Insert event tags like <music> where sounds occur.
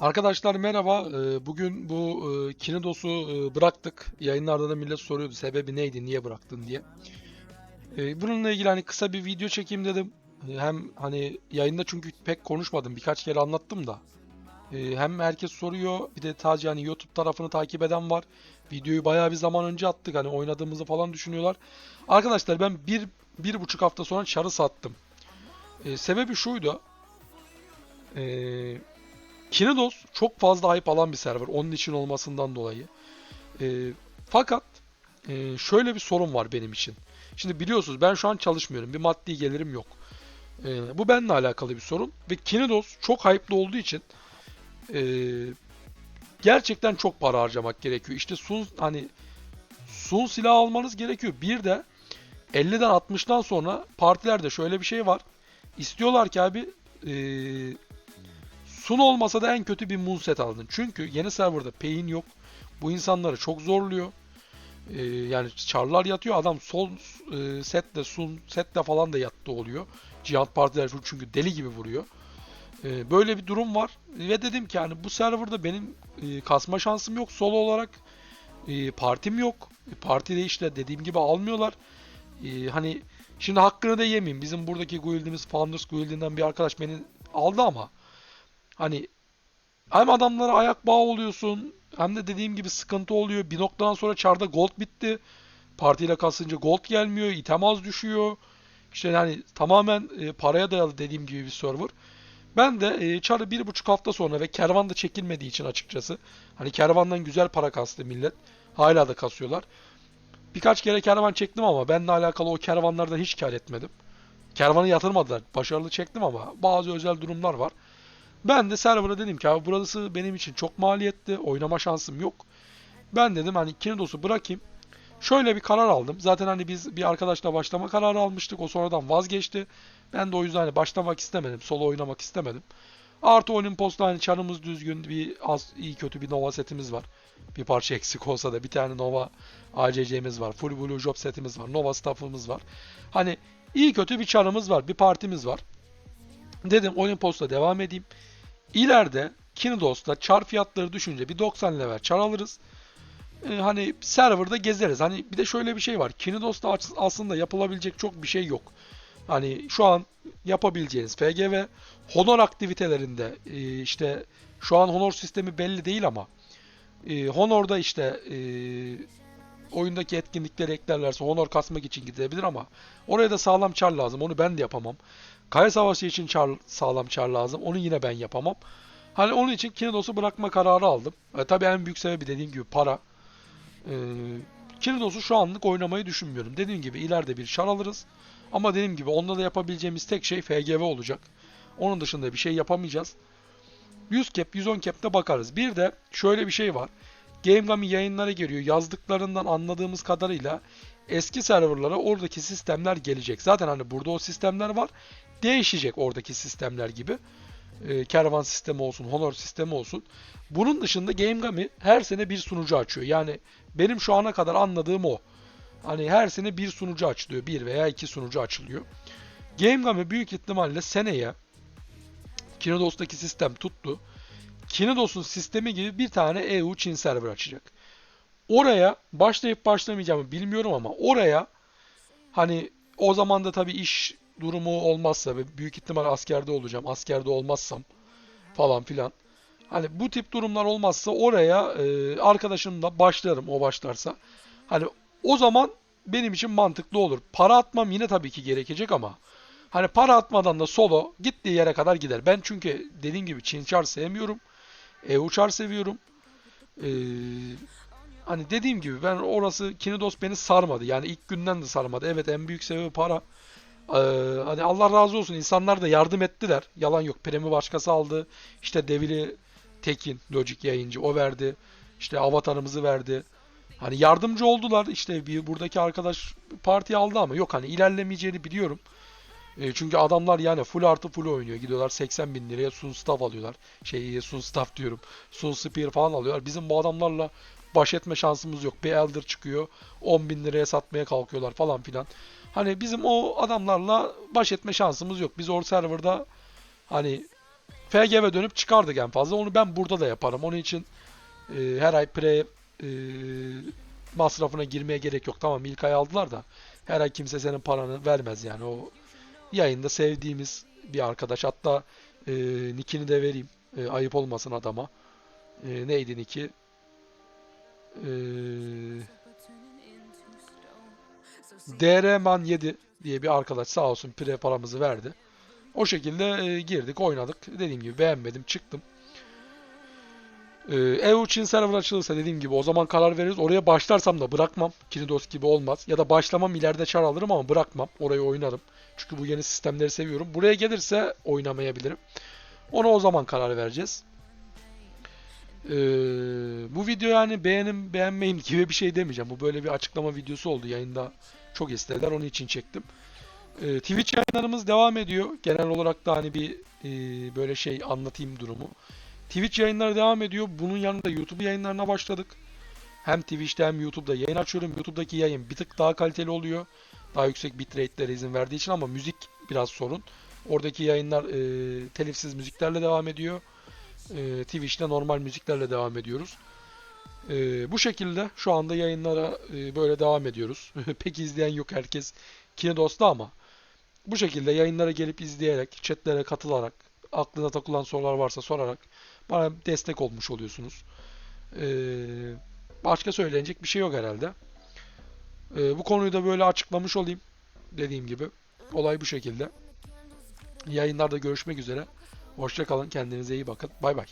Arkadaşlar merhaba. Ee, Bugün bu e, Kinidos'u e, bıraktık. Yayınlarda da millet soruyordu sebebi neydi, niye bıraktın diye. Ee, Bununla ilgili hani kısa bir video çekeyim dedim. Ee, Hem hani yayında çünkü pek konuşmadım. Birkaç kere anlattım da. Hem herkes soruyor. Bir de sadece hani YouTube tarafını takip eden var. Videoyu bayağı bir zaman önce attık. Hani oynadığımızı falan düşünüyorlar. Arkadaşlar ben bir, bir buçuk hafta sonra çarı sattım. Sebebi şuydu. Ee, Kinidos çok fazla hype alan bir server. Onun için olmasından dolayı. Ee, fakat e, şöyle bir sorun var benim için. Şimdi biliyorsunuz ben şu an çalışmıyorum. Bir maddi gelirim yok. Ee, bu benimle alakalı bir sorun. Ve Kinidos çok hype'lı olduğu için e, gerçekten çok para harcamak gerekiyor. İşte Sun hani Sun silahı almanız gerekiyor. Bir de 50'den 60'tan sonra partilerde şöyle bir şey var. İstiyorlar ki abi e, Sun olmasa da en kötü bir Moonset aldın. Çünkü yeni serverda pay'in yok. Bu insanları çok zorluyor. Ee, yani çarlar yatıyor. Adam sol e, setle, Sun setle falan da yattı oluyor. Cihat partiler çünkü deli gibi vuruyor. Ee, böyle bir durum var. Ve dedim ki hani bu serverda benim e, kasma şansım yok. Solo olarak e, partim yok. E, partide işte dediğim gibi almıyorlar. E, hani şimdi hakkını da yemeyeyim. Bizim buradaki guildimiz Founders Guild'inden bir arkadaş beni aldı ama Hani hem adamlara ayak bağı oluyorsun hem de dediğim gibi sıkıntı oluyor. Bir noktadan sonra çarda gold bitti. Partiyle kasınca gold gelmiyor. item az düşüyor. İşte yani tamamen e, paraya dayalı dediğim gibi bir server. Ben de e, çarı bir buçuk hafta sonra ve kervan da çekilmediği için açıkçası. Hani kervandan güzel para kastı millet. Hala da kasıyorlar. Birkaç kere kervan çektim ama benimle alakalı o kervanlardan hiç kar etmedim. Kervanı yatırmadılar. Başarılı çektim ama bazı özel durumlar var. Ben de server'a dedim ki abi burası benim için çok maliyetli. Oynama şansım yok. Ben dedim hani Kinidos'u bırakayım. Şöyle bir karar aldım. Zaten hani biz bir arkadaşla başlama kararı almıştık. O sonradan vazgeçti. Ben de o yüzden hani başlamak istemedim. Solo oynamak istemedim. Artı Olimpos'ta hani çarımız düzgün bir az iyi kötü bir Nova setimiz var. Bir parça eksik olsa da bir tane Nova ACC'miz var. Full Blue Job setimiz var. Nova staff'ımız var. Hani iyi kötü bir çarımız var. Bir partimiz var. Dedim Olimpos'ta devam edeyim. İleride Kinidos'ta çar fiyatları düşünce bir 90 level çar alırız. Ee, hani serverda gezeriz. Hani bir de şöyle bir şey var. Kinidos'ta aslında yapılabilecek çok bir şey yok. Hani şu an yapabileceğiniz FGV honor aktivitelerinde e, işte şu an honor sistemi belli değil ama e, honorda işte e, oyundaki etkinlikleri eklerlerse honor kasmak için gidebilir ama oraya da sağlam çar lazım. Onu ben de yapamam. Kaya Savaşı için çar, sağlam çar lazım. Onu yine ben yapamam. Hani onun için Kinidos'u bırakma kararı aldım. E, tabii en büyük sebebi dediğim gibi para. E, Kinidos'u şu anlık oynamayı düşünmüyorum. Dediğim gibi ileride bir çar alırız. Ama dediğim gibi onda da yapabileceğimiz tek şey FGV olacak. Onun dışında bir şey yapamayacağız. 100 cap, 110 cap'te bakarız. Bir de şöyle bir şey var. GameGami yayınlara geliyor. Yazdıklarından anladığımız kadarıyla eski serverlara oradaki sistemler gelecek. Zaten hani burada o sistemler var. Değişecek oradaki sistemler gibi. Ee, kervan sistemi olsun, honor sistemi olsun. Bunun dışında GameGami her sene bir sunucu açıyor. Yani benim şu ana kadar anladığım o. Hani her sene bir sunucu açılıyor. Bir veya iki sunucu açılıyor. GameGami büyük ihtimalle seneye Kinodos'taki sistem tuttu. Kinodos'un sistemi gibi bir tane EU Çin server açacak. Oraya başlayıp başlamayacağımı bilmiyorum ama oraya hani o zaman da tabii iş durumu olmazsa ve büyük ihtimal askerde olacağım. Askerde olmazsam falan filan. Hani bu tip durumlar olmazsa oraya e, arkadaşımla başlarım o başlarsa. Hani o zaman benim için mantıklı olur. Para atmam yine tabii ki gerekecek ama hani para atmadan da solo gittiği yere kadar gider. Ben çünkü dediğim gibi Çin Char sevmiyorum. Char seviyorum. Ee, hani dediğim gibi ben orası Kinidos beni sarmadı. Yani ilk günden de sarmadı. Evet en büyük sebebi para. Ee, hani Allah razı olsun insanlar da yardım ettiler. Yalan yok. Premi başkası aldı. İşte Devili Tekin, Logic yayıncı o verdi. İşte avatarımızı verdi. Hani yardımcı oldular. İşte bir buradaki arkadaş parti aldı ama yok hani ilerlemeyeceğini biliyorum. E, çünkü adamlar yani full artı full oynuyor. Gidiyorlar 80 bin liraya Sun Staff alıyorlar. Şey Sun Staff diyorum. Sun Spear falan alıyorlar. Bizim bu adamlarla baş etme şansımız yok. Bir Elder çıkıyor. 10 bin liraya satmaya kalkıyorlar falan filan. Hani bizim o adamlarla baş etme şansımız yok. Biz o serverda hani FGV dönüp çıkardık en fazla. Onu ben burada da yaparım. Onun için e, her ay pre e, masrafına girmeye gerek yok. Tamam ilk ay aldılar da her ay kimse senin paranı vermez yani. O yayında sevdiğimiz bir arkadaş. Hatta e, nickini de vereyim. E, ayıp olmasın adama. E, neydi nicki? E, DRman 7 diye bir arkadaş sağ olsun pre paramızı verdi. O şekilde e, girdik, oynadık. Dediğim gibi beğenmedim, çıktım. E, EU için server açılırsa dediğim gibi o zaman karar veririz. Oraya başlarsam da bırakmam. Kinidos gibi olmaz. Ya da başlamam ileride çar alırım ama bırakmam. Orayı oynarım. Çünkü bu yeni sistemleri seviyorum. Buraya gelirse oynamayabilirim. Ona o zaman karar vereceğiz. Ee, bu video yani beğenin beğenmeyin gibi bir şey demeyeceğim. Bu böyle bir açıklama videosu oldu. Yayında çok istediler. Onun için çektim. Ee, Twitch yayınlarımız devam ediyor. Genel olarak da hani bir e, böyle şey anlatayım durumu. Twitch yayınları devam ediyor. Bunun yanında YouTube yayınlarına başladık. Hem Twitch'te hem YouTube'da yayın açıyorum. YouTube'daki yayın bir tık daha kaliteli oluyor. Daha yüksek bitrate'lere izin verdiği için ama müzik biraz sorun. Oradaki yayınlar e, telifsiz müziklerle devam ediyor. E, Twitch'te normal müziklerle devam ediyoruz. E, bu şekilde şu anda yayınlara e, böyle devam ediyoruz. <laughs> Pek izleyen yok herkes Kinedos'ta ama bu şekilde yayınlara gelip izleyerek, chatlere katılarak, aklına takılan sorular varsa sorarak bana destek olmuş oluyorsunuz. E, başka söylenecek bir şey yok herhalde. E, bu konuyu da böyle açıklamış olayım. Dediğim gibi. Olay bu şekilde. Yayınlarda görüşmek üzere. Hoşça kalın. Kendinize iyi bakın. Bay bay.